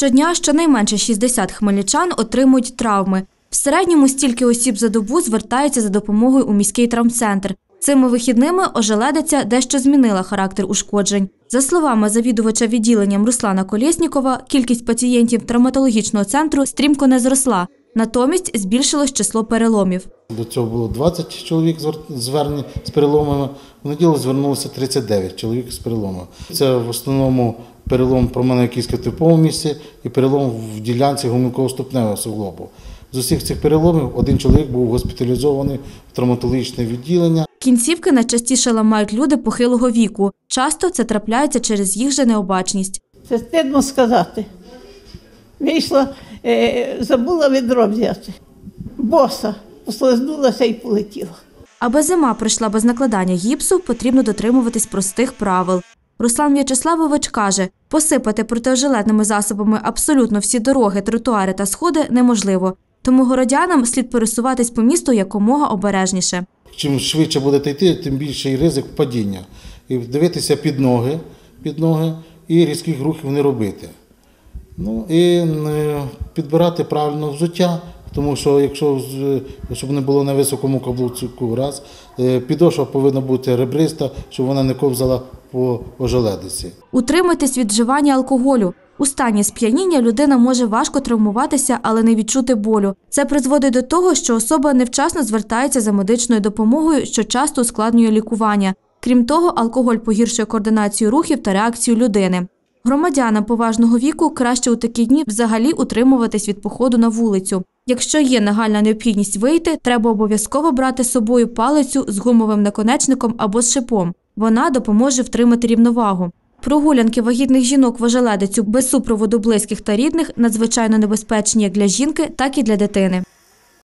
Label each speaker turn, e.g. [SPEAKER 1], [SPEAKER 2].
[SPEAKER 1] Щодня щонайменше 60 хмельничан отримують травми. В середньому стільки осіб за добу звертаються за допомогою у міський травмцентр. Цими вихідними ожеледиця дещо змінила характер ушкоджень. За словами завідувача відділенням Руслана Колєснікова, кількість пацієнтів травматологічного центру стрімко не зросла. Натомість збільшилось число переломів.
[SPEAKER 2] До цього було 20 чоловік звер- звернень з переломами. В неділю звернулося 39 чоловік з переломами. Це в основному перелом променево типовому місці і перелом в ділянці гомілково-ступневого суглобу. З усіх цих переломів один чоловік був госпіталізований в травматологічне відділення.
[SPEAKER 1] Кінцівки найчастіше ламають люди похилого віку. Часто це трапляється через їх же необачність.
[SPEAKER 3] Це стидно сказати. Вийшла, е, забула відро взяти. Боса, послизнулася і полетіла.
[SPEAKER 1] Аби зима пройшла без накладання гіпсу, потрібно дотримуватись простих правил. Руслан В'ячеславович каже, посипати протиожеледними засобами абсолютно всі дороги, тротуари та сходи неможливо. Тому городянам слід пересуватись по місту якомога обережніше.
[SPEAKER 2] Чим швидше будете йти, тим більший ризик падіння. І дивитися під ноги, під ноги і різких рухів не робити. Ну і е, підбирати правильно взуття, тому що якщо щоб не було на високому каблуку, раз, е, підошва повинна бути ребриста, щоб вона не ковзала по ожеледиці.
[SPEAKER 1] Утримуйтесь від вживання алкоголю. У стані сп'яніння людина може важко травмуватися, але не відчути болю. Це призводить до того, що особа невчасно звертається за медичною допомогою, що часто ускладнює лікування. Крім того, алкоголь погіршує координацію рухів та реакцію людини. Громадянам поважного віку краще у такі дні взагалі утримуватись від походу на вулицю. Якщо є нагальна необхідність вийти, треба обов'язково брати з собою палицю з гумовим наконечником або з шипом. Вона допоможе втримати рівновагу. Прогулянки вагітних жінок в ожеледицю без супроводу близьких та рідних надзвичайно небезпечні як для жінки, так і для дитини.